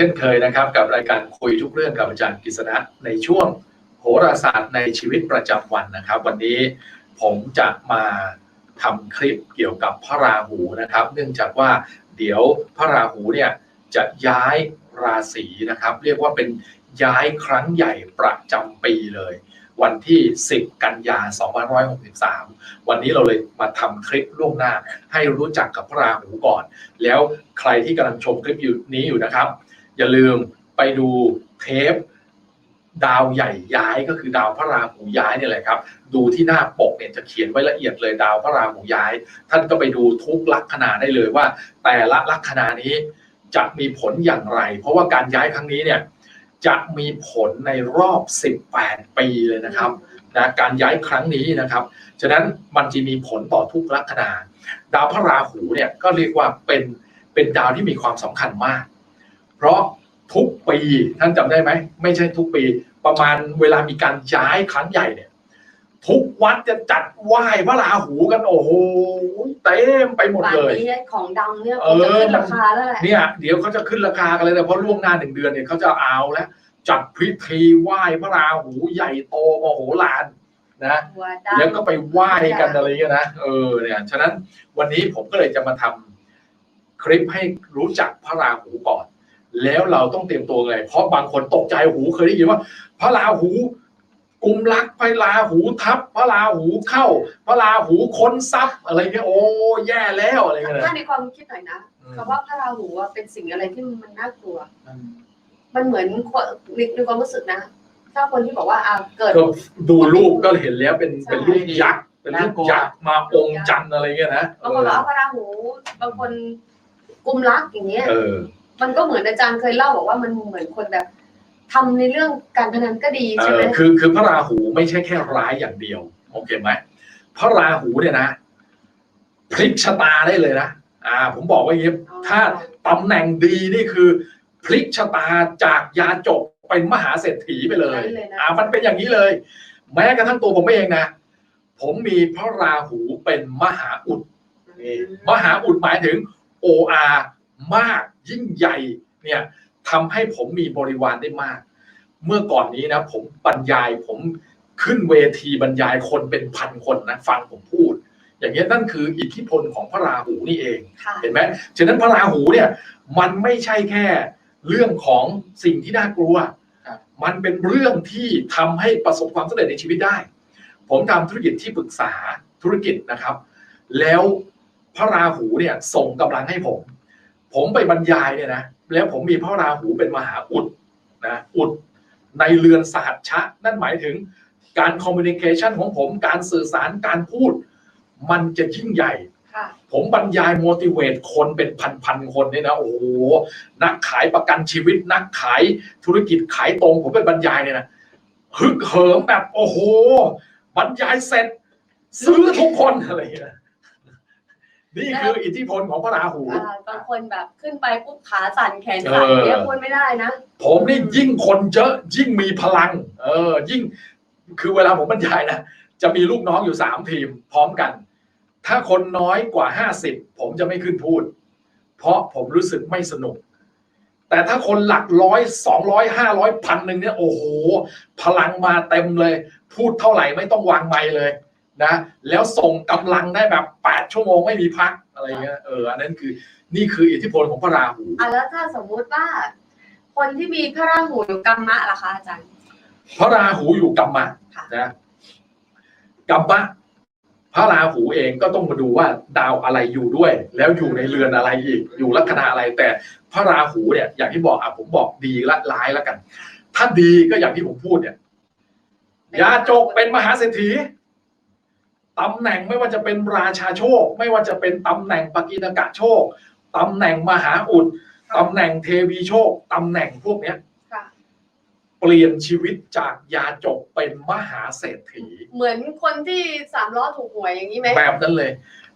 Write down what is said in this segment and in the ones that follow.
ช่นเคยนะครับ กับรายการคุยทุกเรื่องกับอาจารย์กฤษณะในช่วงโหราศาสตร์ในชีวิตประจำวันนะครับ วันนี้ผมจะมาทำคลิปเกี่ยวกับพระราหูนะครับ เนื่องจากว่าเดี๋ยวพระราหูเนี่ยจะย้ายราศีนะครับ เรียกว่าเป็นย้ายครั้งใหญ่ประจำปีเลย วันที่ 10 กันยา2563 วันนี้เราเลยมาทำคลิปล่วงหน้า ให้รู้จักกับพระราหูก่อน แล้วใครที่กำลังชมคลิปอยู่นี้อยู่นะครับ อย่าลืมไปดูเทปดาวใหญ่ย้ายก็คือดาวพระราหูย้ายเนี่ยแหละครับ ดูที่หน้าปกเนี่ยจะเขียนไว้ละเอียดเลยดาวพระราหูย้าย ท่านก็ไปดูทุกลัคนาได้เลยว่า แต่ละลัคนานี้จะมีผลอย่างไร เพราะว่าการย้ายครั้งนี้เนี่ยจะมีผลในรอบ 18 ปีเลยนะครับนะการย้ายครั้งนี้นะครับ ฉะนั้นมันจะมีผลต่อทุกลัคนา ดาวพระราหูเนี่ยก็เรียกว่าเป็นเป็นดาวที่มีความสำคัญมาก เพราะ ทุกปีท่านจำได้ไหม ไม่ใช่ทุกปี ประมาณเวลามีการย้ายครั้งใหญ่เนี่ย ทุกวัดจะจัดไหว้พระราหูกันโอ้โหเต็มไปหมดป่านเลยนี้ของดังเนี่ยเอคองจะขึ้นราคาแล้วแหละเนี่ยเดี๋ยวเขาจะขึ้นราคากันเลยนะเพราะล่วงหน้าหนึ่งเดือนเนี่ยเขาจะเอาแล้วจัดพิธีไหว้พระราหูใหญ่โตมโหฬารนะหัวดังแล้วก็ไปไหว้กันอะไรเงี้ยนะเออเนี่ยฉะนั้นวันนี้ผมก็เลยจะมาทำคลิปให้รู้จักพระราหูก่อน แล้วเราต้องเตรียมตัวไง เพราะบางคนตกใจหูเคยได้ยินว่า พระราหูกุมรักพระราหูทับพระราหูเข้า พระราหูค้นทรัพย์อะไรเงี้ยโอ้แย่แล้วอะไรเงี้ยถ้านะในความคิดหน่อยนะอืมคำว่าพระราหูอะเป็นสิ่งอะไรที่มันน่ากลัว มันเหมือนคนในในความรู้สึกนะถ้าคนที่บอกว่าอ่าเกิดก็ดูรูปก็เห็นแล้วเป็นใช่เป็นรูปยักษ์เป็นรูปยักษ์มาองค์จันทร์อะไรเงี้ยนะบางคนบอกว่าพระราหูบางคนกุมรักอย่างเงี้ยเออ มันก็เหมือนอาจารย์เคยเล่าบอกว่ามันเหมือนคนแบบทำในเรื่องการพนันก็ดีเอใช่ไหมอคือคือพระราหูไม่ใช่แค่ร้ายอย่างเดียว โอเคไหมพระราหูเนี่ยนะ พลิกชะตาได้เลยนะอ่า ผมบอกว่าอย่างนี้ถ้าตำแหน่งดีนี่คือ พลิกชะตาจากยาจกเป็นมหาเศรษฐีไปเลย นั่นเลยนะ อ่ามันเป็นอย่างนี้เลย แม้กระทั่งตัวผมเองนะผมมีพระราหูเป็นมหาอุด นี่มหาอุดหมายถึง OR มากยิ่งใหญ่เนี่ยทำให้ผมมีบริวารได้มาก เมื่อก่อนนี้นะ ผมบรรยายผมขึ้นเวทีบรรยายคนเป็นพันคนนะฟังผมพูด อย่างนี้ยนั่นคืออิทธิพลของพระราหูนี่เองค่ะเห็นไหมฉะนั้นพระราหูเนี่ยมันไม่ใช่แค่เรื่องของสิ่งที่น่ากลัวครับมันเป็นเรื่องที่ทำให้ประสบความสำเร็จในชีวิตได้ ผมทำธุรกิจที่ปรึกษาธุรกิจนะครับ แล้วพระราหูเนี่ยส่งกำลังให้ผม ผมไปบรรยายเนี่ยนะแล้วผมมีพระราหูเป็นมหาอุดนะอุดในเรือนสหัชชะ นั่นหมายถึงการคอมมิวนิเคชันของผมการสื่อสารการพูด มันจะยิ่งใหญ่ค่ะผมบรรยาย motivate คนเป็นพันๆคนเนี่ยนะโอ้โหนักขายประกันชีวิต นักขายธุรกิจขายตรง ผมไปบรรยายเนี่ยนะฮึกเหิมแบบโอ้โห บรรยายเสร็จ ซื้อทุกคนอะไรอย่างเงี้ย นี่คืออิทธิพลของพระราหู อ่าบางคนแบบขึ้นไปปุ๊บขาสั่นแขนสั่นเออ เนี่ยควรไม่ได้นะ ผมนี่ยิ่งคนเยอะยิ่งมีพลัง เออ ยิ่ง คือเวลาผมบรรยายนะจะมีลูกน้องอยู่สามทีม พร้อมกัน ถ้าคนน้อยกว่าห้าสิบผมจะไม่ขึ้นพูด เพราะผมรู้สึกไม่สนุก แต่ถ้าคนหลักร้อยสองร้อยห้าร้อยพันหนึ่งเนี่ยโอ้โห พลังมาเต็มเลย พูดเท่าไหร่ไม่ต้องวางไมค์เลย นะแล้วส่งกำลังได้แบบแปดชั่วโมงไม่มีพักอะไรเงี้ยเอออันนั้นคือนี่คืออิทธิพลของพระราหูอะแล้วถ้าสมมุติว่า คนที่มีพระราหูอยู่กัมมะล่ะคะอาจารย์พระราหูอยู่กัมมะค่ะนะกัมมะพระราหูเองก็ต้องมาดูว่าดาวอะไรอยู่ด้วย แล้วอยู่ในเรือนอะไรอีก อยู่ลัคนาอะไร แต่พระราหูเนี่ย อย่างที่บอกอะผมบอกดีละร้ายแล้วกัน ถ้าดีก็อย่างที่ผมพูดเนี่ยยาจกเป็นมหาเศรษฐี ตำแหน่งไม่ว่าจะเป็นราชาโชค ไม่ว่าจะเป็นตำแหน่งปกิณกะโชคตำแหน่งมหาอุดตำแหน่งเทวีโชคตำแหน่งพวกเนี้ยค่ะเปลี่ยนชีวิตจากยาจกเป็นมหาเศรษฐี เหมือนคนที่สามล้อถูกหวยอย่างนี้ไหมแบบนั้นเลย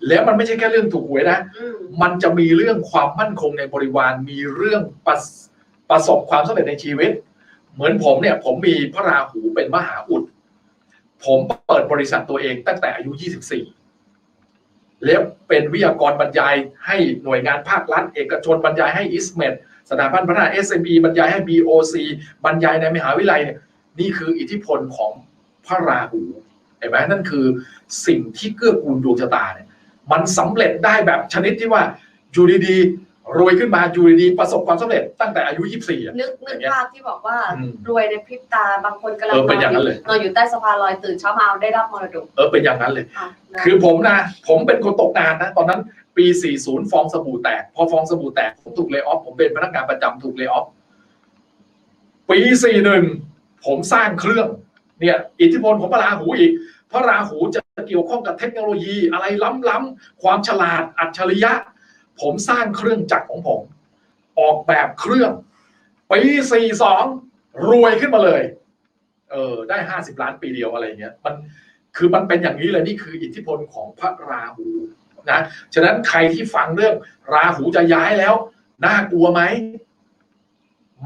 แล้วมันไม่ใช่แค่เรื่องถูกหวยนะอืมมันจะมีเรื่องความมั่นคงในบริวารมีเรื่องประสประสบความสำเร็จในชีวิต เหมือนผมเนี่ย ผมมีพระราหูเป็นมหาอุด ผมเปิดบริษัทตัวเองตั้งแต่อายุ 24 แล้วเป็นวิทยากรบรรยายให้หน่วยงานภาครัฐ เอกชนบรรยายให้อิสเมดสถาบันพัฒนา SME บรรยายให้ BOC บรรยายในมหาวิทยาลัยเนี่ยนี่คืออิทธิพลของพระราหูเห็นไหมนั่นคือสิ่งที่เกื้อกูลดวงชะตาเนี่ยมันสำเร็จได้แบบชนิดที่ว่าอยู่ดีๆ รวยขึ้นมาอยู่ดีๆประสบความสำเร็จตั้งแต่อายุ 24อะนึกนึกภาพที่บอกว่าอืมรวยในพริบตาบางคนกำลังเออเป็นอย่างนั้นเลยนอนอยู่ใต้สะพานลอยตื่นเช้ามาเอาได้รับมรดกเออเป็นอย่างนั้นเลยอะนะคือผมนะ ผมเป็นคนตกงานนะ ตอนนั้นปี 40 ฟองสบู่แตก พอฟองสบู่แตก ผมถูกเล y o ออฟผมเป็นพนักงานประจำถูกเล y o ออฟปี 41 ผมสร้างเครื่องเนี่ยอิทธิพลของพระราหูอีกพระราหูจะเกี่ยวข้องกับเทคโนโลยีอะไรล้ำๆความฉลาดอัจฉริยะ ผมสร้างเครื่องจักรของผม ออกแบบเครื่องปี42รวยขึ้นมาเลย เออได้50ล้านปีเดียวอะไรเงี้ยมันคือมันเป็นอย่างนี้เลยนี่คืออิทธิพลของพระราหูนะฉะนั้นใครที่ฟังเรื่องราหูจะย้ายแล้วน่ากลัวไหม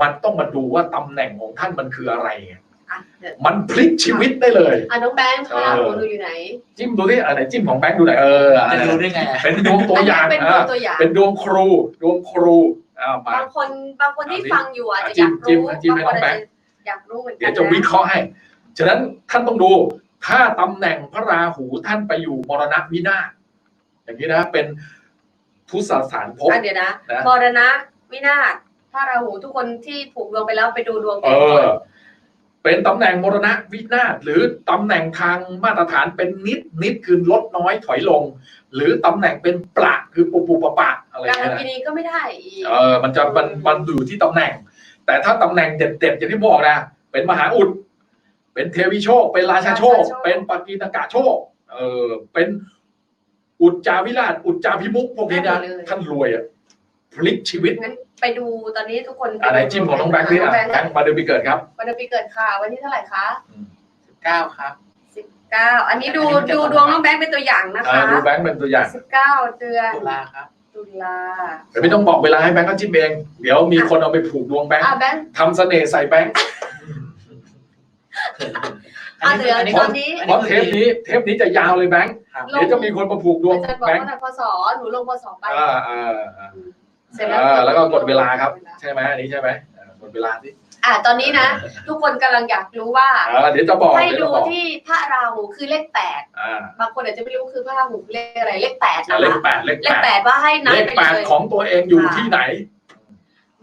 มันต้องมาดูว่าตำแหน่งของท่านมันคืออะไรไง อะเดี๋ยวมันพลิกชีวิตได้เลย อะน้องแบงค์พระราหูดูอยู่ไหนจิ้มดูที่อะไรจิ้มของแบงค์ดูหน่อยเอออันจะนั้นรู้ได้ไงเป็นดวงตัวอย่างนนี้เป็นอะตัวอย่าง เป็นดวงครูดวงครูเอามา บางคนบางคนที่เอาสิฟังอยู่อาจจะอจิ้ยามกจิ้มรู้จิ้มบางให้คนน้องแบอาจงค์จะอยากรู้เหมือนกัเดี๋ยวจะวิเคราะห์ให้ ฉะนั้นท่านต้องดู ถ้าตำแหน่งพระราหูท่านไปอยู่มรณะวินาศอย่างนี้นะ เป็นพุทธสถานภพ อะเดี๋ยวนะนะ มรณะวินาศพระราหูทุกคนที่ผูกดวงไปแล้วไปดูดวงเอกันก่อนอ เป็นตำแหน่งมรณะวินาศหรือตำแหน่งทางมาตรฐานเป็นนิดนิดคือลดน้อยถอยลง หรือตำแหน่งเป็นประคือปุปุปะปะอะไรอการย่างเงี้ยปีนะนี้ก็ไม่ได้อีกเออมันจะมันมันอยู่ที่ตำแหน่ง แต่ถ้าตำแหน่งเด็ดๆอย่างที่บอกนะเป็นมหาอุด เป็นเทวีโชค เป็นราชาโชค เป็นปากีตกะโชคเออเป็นอุจจาวิราช อุจจาพิมุกพวกนี้นะท่านรวยอะพลิกชีวิตงั้น ไปดูตอนนี้ทุกคนอะไรจิ้มของน้องแบงค์นี่อะแบงค์แบงค์มาเดือนปีเกิดครับวันเดือนปีเกิดค่ะ วันที่เท่าไหร่คะเก้าครับสิบเก้าอันนี้ดูอันนี้จะดูดวงน้องแบงค์เป็นตัวอย่างนะอ่าคะดูแบงค์เป็นตัวอย่างสิบเก้าเดือนตุลาครับตุลาแต่ไม่ต้องบอกเวลาให้แบงค์ก็จิ้มเอง เดี๋ยวมีคนเอาไปผูกดวงแบงค์อะแบงค์ทำเสน่ห์ใส่แบงค์อะเดี๋ยวอันนี้ตอนนี้เพราะเทปนี้เทปนี้จะยาวเลยแบงค์ครับเดี๋ยวจะมีคนมาผูกดวงอาจารย์บอกแบงค์ว่าหน่อยพศหนูลงพศไปอ่าอ่าอ่า เสร็จอ่าแล้วก็กดเวลาครับ ใช่ไหมอันนี้ใช่ไหมอ่ากดเวลาสิอะตอนนี้นะ ทุกคนกำลังอยากรู้ว่า อ่าเดี๋ยวจะบอกให้เดี๋ยวดูจะบอกที่พระราหูคือเลขแปดอ่าบางคนอาจจะไม่รู้คือพระราหูคือเลขอะไรเลขแปดนะเลขคะแปดเลขเลแปขดแปดว่าให้นับเลขไปแปดเลย ของตัวเองอยู่ที่ไหน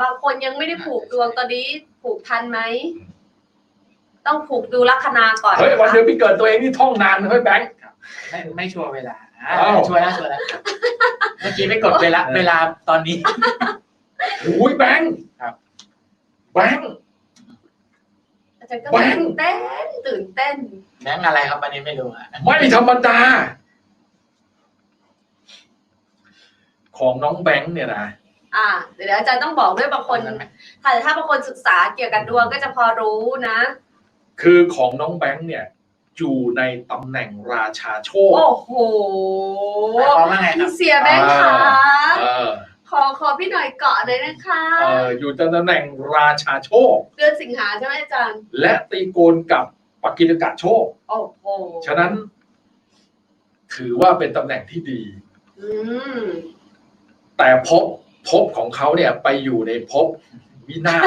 บางคนยังไม่ได้ผูกดวงตอนนี้ผูกทันไหม ต้องผูกดูลัคนาก่อนเฮ้ยวันนะคะเดือนปีเกิดตัวเองนี่ท่องนานเฮ้ยแบงค์ไม่ไม่ชัวร์เวลา อ่าอ้าว ชัวร์แล้วชัวร์แล้วเมื่อกี้ไม่กดเวลาเวลาตอนนี้ อุ้ยแบงค์ครับ แบงค์ อาจารย์ก็แบงค์ตื่นเต้นตื่นเต้น แบงค์อะไรครับอันนี้ไม่รู้อะไม่ธรรมดา ของน้องแบงค์เนี่ยนะ อ่าเดี๋ยวอาจารย์ต้องบอกด้วยบางคนถ้าถ้าบางคนศึกษาเกี่ยวกับดวงก็จะพอรู้นะ คือของน้องแบงค์เนี่ย อยู่ในตำแหน่งราชาโชค โอ้โหหมายความว่าไงครัพี่บเสียแบงค์คะเออขอขอพี่หน่อยเกาะหน่อยนะคะเอออยู่ในตำแหน่งราชาโชค เดือนสิงหาใช่ไหมอาจารย์ และตีโกนกับปกิณกะโชค โอ้โหฉะนั้น ถือว่าเป็นตำแหน่งที่ดี อืมแต่ภพภพของเขาเนี่ยไปอยู่ในภพวินาศ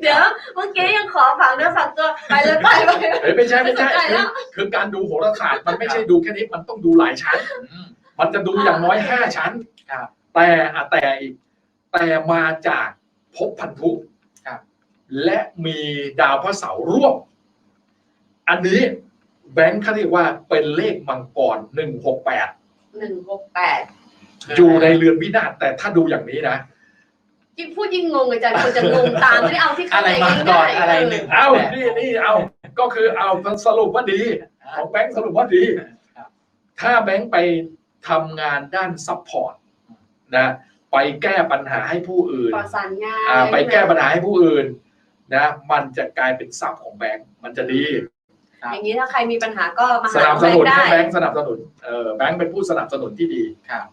เดี๋ยวเมื่อกี้ยังขอฝังเนื้อฝังตัวไปเลยไปไป เฮ้ยไม่ใช่ไม่ใช่ไม่สนใจคืแล้อว คือการดูโหราศาสตร์มันไม่ใช่ดูแค่นี้มันต้องดูหลายชั้น อืม มันจะดูอย่างน้อยห้าชั้นครับแต่อะแต่อีกแต่มาจากภพพันธุครับ และมีดาวพระเสาร์ร่วม อันนี้แบงค์เขาเรียกว่าเป็นเลขมังกรหนึ่งหกแปดหนึ่งหกแปดอยู่ในเรือนวินาศแต่ถ้าดูอย่างนี้นะ ยิ่งพูดยิ่งงงอาจารย์คนจะงงตามไม่ได้เอาที่เข้าอะไรใจมาก่อนง่ายๆอะไรหนึ่ง เอานี่นี่เอาก็คือเอาสรุปว่าดี ของแบงค์สรุปว่าดี ครับ ถ้าแบงค์ไปทำงานด้านซัพพอร์ตนะไปแก้ปัญหาให้ผู้อื่นประสานงานอ่าไปแก้ปัญหาให้ผู้อื่นนะมันจะกลายเป็นทรัพย์ของแบงค์มันจะดี อย่างนี้ถ้าใครมีปัญหาก็มาสหานับสแบงนุนค์ได้ให้แบงค์สนับสนุนเออแบงค์เป็นผู้สนับสนุนที่ดี ครับ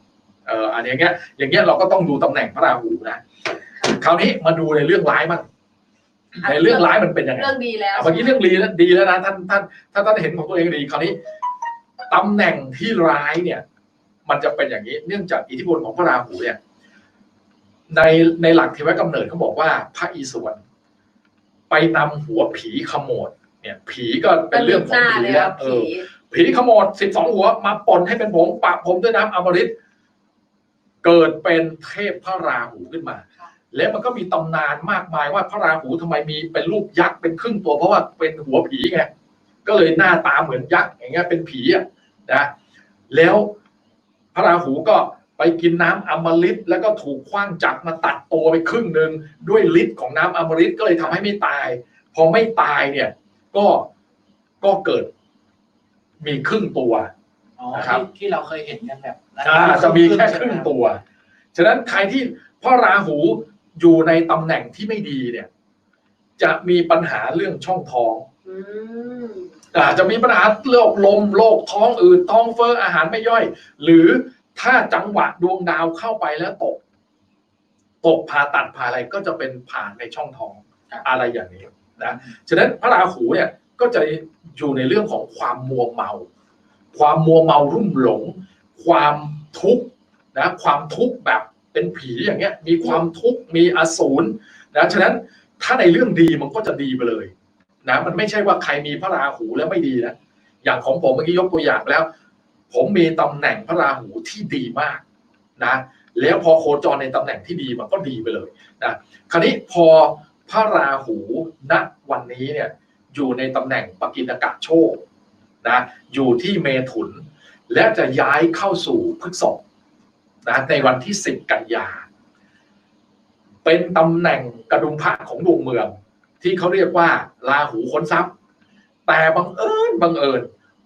เอออันอย่างเงี้ย อย่างเงี้ยเราก็ต้องดูตำแหน่งพระราหูนะคราวนี้มาดูในเรื่องร้ายบ้างในเรื่องร้ายมันเป็นยังไงเรื่องดีแล้วอะเมื่อกี้เรื่องดีแล้วดีแล้วนะท่านท่านถ้าท่านเห็นของตัวเองดีคราวนี้ตำแหน่งที่ร้ายเนี่ย มันจะเป็นอย่างนี้ เนื่องจากอิทธิพลของพระราหูเนี่ย ในในหลักเทวกำเนิดเขาบอกว่าพระอิศวรไปนำหัวผีขโมดเนี่ย ผีก็เป็นเรื่องของหน้าผีเลยแล้ว่าวเอผีอผีขโมดสิบสองหัวมาปนให้เป็นผงปะผมด้วยน้ำอมฤต เกิดเป็นเทพพระราหูขึ้นมาค่ะแล้วมันก็มีตำนานมากมายว่าพระราหูทำไมมีเป็นรูปยักษ์เป็นครึ่งตัวเพราะว่าเป็นหัวผีไงก็เลยหน้าตาเหมือนยักษ์อย่างเงี้ยเป็นผีอะนะแล้วพระราหูก็ไปกินน้ำอมฤตแล้วก็ถูกขว้างจักรมาตัดตัวไปครึ่งหนึ่งด้วยฤทธิ์ของน้ำอมฤตก็เลยทำให้ไม่ตาย พอไม่ตายเนี่ยก็ก็เกิดมีครึ่งตัวอ๋อนะครับที่ที่เราเคยเห็นกันแบบนั้น อ่าจะมีแค่ครึ่งตัว ฉะนั้นใครที่พระราหูอยู่ในตำแหน่งที่ไม่ดีเนี่ย จะมีปัญหาเรื่องช่องท้องอืมอาจจะมีปัญหาโรคลมโรคท้องอืดท้องเฟ้ออาหารไม่ย่อย หรือถ้าจังหวะดวงดาวเข้าไปแล้วตก ตกผ่าตัดผ่าอะไรก็จะเป็นผ่านในช่องท้องอะไรอย่างนี้นะฉะนั้นพระราหูเนี่ยก็จะอยู่ในเรื่องของความมัวเมา ความมัวเมารุ่มหลง ความทุกข์นะความทุกข์แบบเป็นผีอย่างเงี้ยมีความทุกข์มีอสูรนะฉะนั้นถ้าในเรื่องดีมันก็จะดีไปเลยนะมันไม่ใช่ว่าใครมีพระราหูแล้วไม่ดีนะอย่างของผมเมื่อกี้ยกตัวอย่างแล้ว ผมมีตำแหน่งพระราหูที่ดีมากนะแล้วพอโคจรในตำแหน่งที่ดีมันก็ดีไปเลยนะคราวนี้พอพระราหูณวันนี้เนี่ยอยู่ในตำแหน่งปกิณกะโชคนะอยู่ที่เมถุน และจะย้ายเข้าสู่พฤกษภนะในวันที่ 10 กันยา เป็นตำแหน่งกระดุมพระของดวงเมือง ที่เขาเรียกว่าราหูค้นทรัพย์ แต่บังเอิญบังเอิญ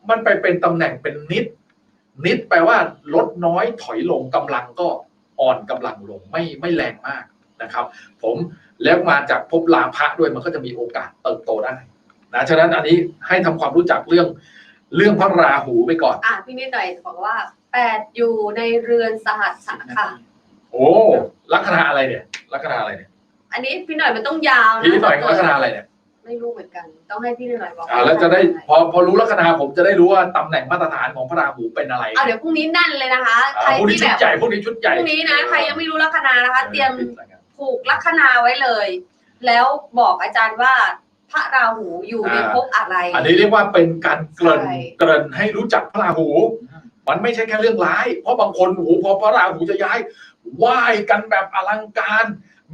มันไปเป็นตำแหน่งเป็นนิด นิดแปลว่าลดน้อยถอยลงกำลังก็อ่อนกำลังลงไม่ไม่แรงมากนะครับ ผมแล้วมาจากภพลาภะด้วยมันก็จะมีโอกาสเติบโตได้นะฉะนั้นอันนี้ให้ทำความรู้จักเรื่อง เรื่องพระราหูไปก่อน อะพี่นิดหน่อยบอกว่าแปดอยู่ในเรือนสหัสสะค่ะ โอ้ลัคนาอะไรเนี่ยลัคนาอะไรเนี่ยอันนี้พี่หน่อยมันต้องยาวนะพี่นิดหน่อยลัคนาอะไรเนี่ยไม่รู้เหมือนกัน ต้องให้พี่นิดหน่อยบอกอ่าแล้วจะได้พอพอรู้ลัคนาผมจะได้รู้ว่าตำแหน่งมาตรฐานของพระราหูเป็นอะไรเอาเดี๋ยวพรุ่งนี้นั่นเลยนะคะอ่าใครพวกนี้ที่ชุแบดบใหญ่พวกนี้ชุดใหพญ่รุ่งนี้นะใครยังไม่รู้ลัคนานะคะ เตรียมปิดแล้วกันผูกลัคนาไว้เลย แล้วบอกอาจารย์ว่า พระราหูอยู่ในอ่าภพอะไร อันนี้เรียกว่าเป็นการเกริ่นใช่เกริ่นให้รู้จักพระราหู มันไม่ใช่แค่เรื่องร้าย เพราะบางคนโอ้โหพอพระราหูจะย้ายไหว้กันแบบอลังการ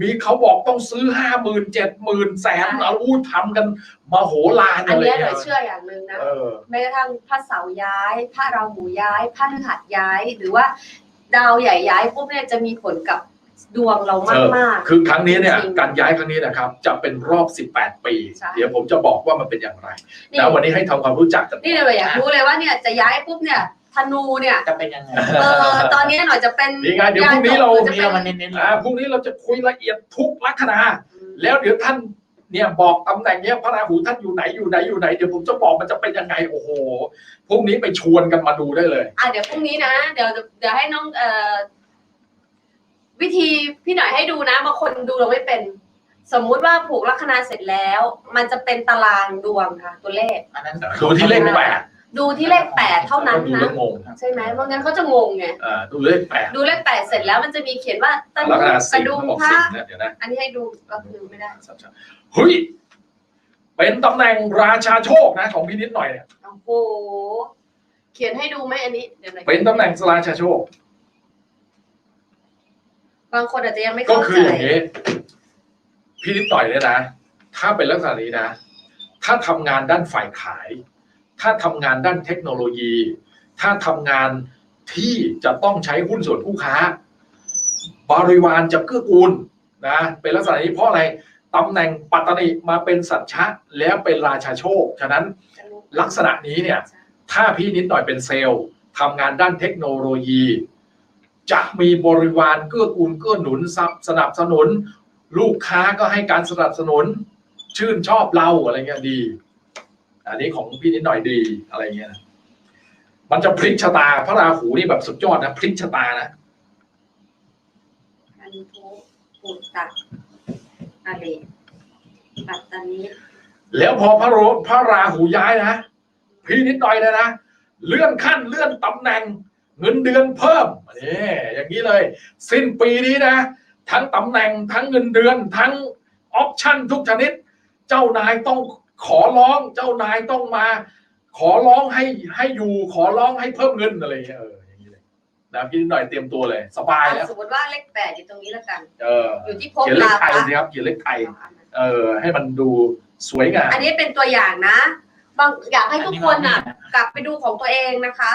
มีเขาบอกต้องซื้อห้าหมื่นเจ็ดหมื่นแสนเอาอู้ทำกันมโหฬารอันอะไรเนี้ยหน่เงี้อยยเชื่ออย่างหนึ่งนะเออแม้กระทั่งพระเสาร์ย้าย พระราหูย้าย พระพฤหัสย้ายหรือว่าดาวใหญ่ย้ายปุ๊บเนี่ยจะมีผลกับ ดวงเรามากมากๆคือครั้งนี้เนี่ยจริงการย้ายครั้งนี้นะครับ จะเป็นรอบ 18 ปีใช่เดี๋ยวผมจะบอกว่ามันเป็นอย่างไรนี่แล้ววันนี้ให้ทำความรู้จักกันนี่เราอยากรู้เลยว่าเนี่ยจะย้ายปุ๊บเนี่ยธนูเนี่ยจะเป็นยังไงเออตอนนี้หน่อยจะเป็นนี่ไงเดี๋ยวพรุ่งนี้เรายวันจะนี้เป็เรานมาเน้นๆเลยอ่าพรุ่งนี้เราจะคุยละเอียดทุกลัคนา แล้วเดี๋ยวท่านเนี่ยบอกตำแหน่งเนี้ยพระราหูท่านอยู่ไหนอยู่ไหนอยู่ไหนเดี๋ยวผมจะบอกมันจะเป็นยังไงโอ้โหพรุ่งนี้ไปชวนกันมาดูได้เลยอะเดี๋ยวพรุ่งนี้นะ เดี๋ยวเดี๋ยวให้น้องเอ่อ วิธีพี่หน่อยให้ดูนะบางคนดูเราไม่เป็น สมมุติว่าผูกลัคนาเสร็จแล้ว มันจะเป็นตารางดวงค่ะ ตัวเลข อันนั้นดูที่เลขแปดดูที่เลขแปดเท่านั้นดูนะแล้วงงใช่ไหมเพราะงั้นเขาจะงงไงอ่าดูเลขแปดดูเลขแปดเสร็จแล้วมันจะมีเขียนว่าตะลัคนุนากสิระงดุมห์บอกพระสิงห์นะเดี๋ยวนะอันนี้ให้ดูก็คือไม่ได้เฮ้ยเป็นตำแหน่งราชาโชคนะ ของพี่นิดหน่อยเนี่ยโอ้โหเขียนให้ดูไหมอันนี้เดี๋ยวหน่อยเป็นตำแหน่งราชาโชค บางคนอาจจะยังไม่ก็เข้าคืใจออย่างนี้ พี่นิดหน่อยเนี่ยนะ ถ้าเป็นลักษณะนี้นะ ถ้าทำงานด้านฝ่ายขาย ถ้าทำงานด้านเทคโนโลยี ถ้าทำงานที่จะต้องใช้หุ้นส่วนผู้ค้า บริวารจะเกื้อกูลนะเป็นลักษณะนี้เพราะอะไรตำแหน่งปัตตนิมาเป็นสัจฉะแล้วเป็นราชาโชค ฉะนั้นลักษณะนี้เนี่ย ถ้าพี่นิดหน่อยเป็นเซลล์ทำงานด้านเทคโนโลยี จะมีบริวารเกื้อกูลเกื้อหนุนสนับสนับสนุน ลูกค้าก็ให้การสนับสนุน ชื่นชอบเราอะไรเงี้ยดี อันนี้ของพี่นิดหน่อยดีอะไรเงี้ยนะมันจะพลิกชะตา พระราหูนี่แบบสุดยอดนะพลิกชะตานะอันทุปุตตะอะไรปัตตานีแล้วพอพระโรพระราหูย้ายนะพี่นิดหน่อยเลยนะเลื่อนขั้นเลื่อนตำแหน่ง เงินเดือนเพิ่มนี่อย่างนี้เลย สิ้นปีนี้นะ ทั้งตำแหน่งทั้งเงินเดือนทั้งออปชั่นทุกชนิด เจ้านายต้องขอร้องเจ้านายต้องมา ขอร้องให้ให้อยู่ขอร้องให้เพิ่มเงินอะไรอย่างเงี้ยเอออย่างนี้เลยนะพี่นิดหน่อยเตรียมตัวเลย สบายแล้วสมมติว่าเลขแปดอยู่ตรงนี้แล้วกัน เอออยู่ที่ภพเขียนเลขลาไทยภะสิครับเขียนเลขไทยเออ ให้มันดูสวยงามอันนี้เป็นตัวอย่างนะบางอยากให้ทุกคนอะ กลับไปดูของตัวเองนะคะ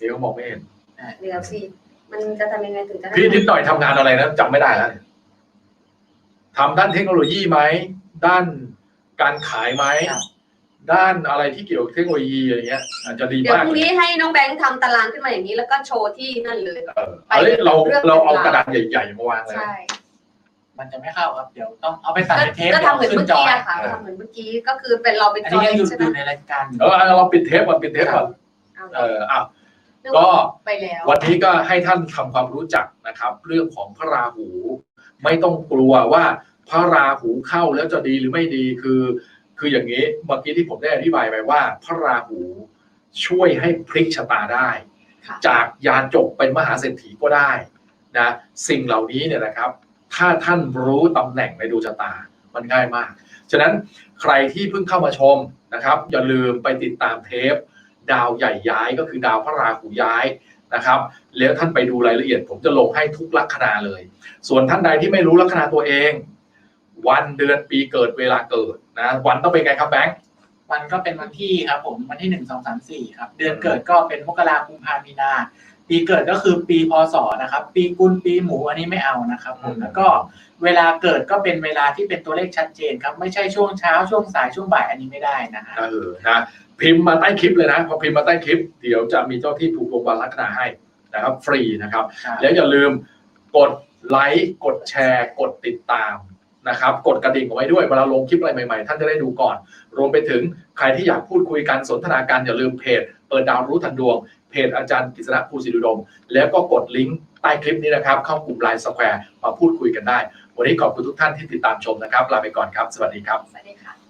เดี๋ยวมองไม่เห็นเดี๋ยวสิมันจะทำยังไงถึงจะได้พี่นิดหน่อยทำงานอะไรนะจำไม่ได้แล้วเนี่ยทำด้านเทคโนโลยีไหมด้านการขายไหมครับด้านอะไรที่เกี่ยวกับเทคโนโลยีอะไรเงี้ยอาจจะดีเดี๋ยวมากพรุ่งนี้ให้น้องแบงค์ทำตารางขึ้นมาอย่างนี้แล้วก็โชว์ที่นั่นเลยเออเอาเลยเราเรื่องเราเอาเป็นราวกระดานใหญ่ๆมาวางเลย ใช่มันจะไม่เข้าครับเดี๋ยวต้องเอาไปตัดก็ในเทปก็ทำเหมือนขึ้เมื่นอจอกี้อะค่ะเออทำเหมือนเมื่อกี้ก็คือเป็นเราเป็นอันจอนี้ยังอยู่ใช่อไหมยู่ในรายการอยู่เออเราปิดเทปก่อนปิดเทปก่อนเอาเอออ้าวนึ กก็ว่าไปแล้ววันนี้ก็ให้ท่านทำความรู้จักนะครับ เรื่องของพระราหู ไม่ต้องกลัวว่าพระราหูเข้าแล้วจะดีหรือไม่ดีคือ คืออย่างนี้เมื่อกี้ที่ผมได้อธิบายไปว่า พระราหูช่วยให้พลิกชะตาได้ค่ะจากยานจบเป็นมหาเศรษฐีก็ได้นะสิ่งเหล่านี้เนี่ยนะครับ ถ้าท่านรู้ตำแหน่งในดวงชะตามันง่ายมาก ฉะนั้นใครที่เพิ่งเข้ามาชมนะครับ อย่าลืมไปติดตามเทป ดาวใหญ่ย้ายก็คือดาวพระราหูย้ายนะครับ แล้วท่านไปดูรายละเอียด ผมจะลงให้ทุกลัคนาเลย ส่วนท่านใดที่ไม่รู้ลัคนาตัวเอง วันเดือนปีเกิดเวลาเกิดนะวันต้องเป็นไงครับแบงค์วันก็เป็นวันที่ครับผมวันที่หนึ่งสองสามสี่ครับ เดือนเกิดก็เป็นมกราคมกุมภามีนา ปีเกิดก็คือปีพศนะครับ ปีกุลปีหมูอันนี้ไม่เอานะครับผมอืมแล้วก็เวลาเกิดก็เป็นเวลาที่เป็นตัวเลขชัดเจนครับ ไม่ใช่ช่วงเช้าช่วงสายช่วงบ่ายอันนี้ไม่ได้นะฮะเออนะ พิมพ์มาใต้คลิปเลยนะพอพิมพ์มาใต้คลิป เดี๋ยวจะมีเจ้าที่ผูกดวงบาลัคนาให้นะครับ ฟรีนะครับ แล้วอย่าลืมกดไลค์กดแชร์ กดติดตามนะครับกดกระดิ่งเอาไว้ด้วยเวลาลงคลิปอะไรใหม่ๆ ท่านจะได้ดูก่อน รวมไปถึงใครที่อยากพูดคุยกันสนทนาการอย่าลืมเพจ เปิดดาวรู้ทันดวง เพจอาจารย์กฤษณะภูสิริดม แล้วก็กดลิงก์ใต้คลิปนี้นะครับ เข้ากลุ่มไลน์สแควร์มาพูดคุยกันได้ วันนี้ขอบคุณทุกท่านที่ติดตามชมนะครับ ลาไปก่อนครับ สวัสดีครับ สวัสดีค่ะ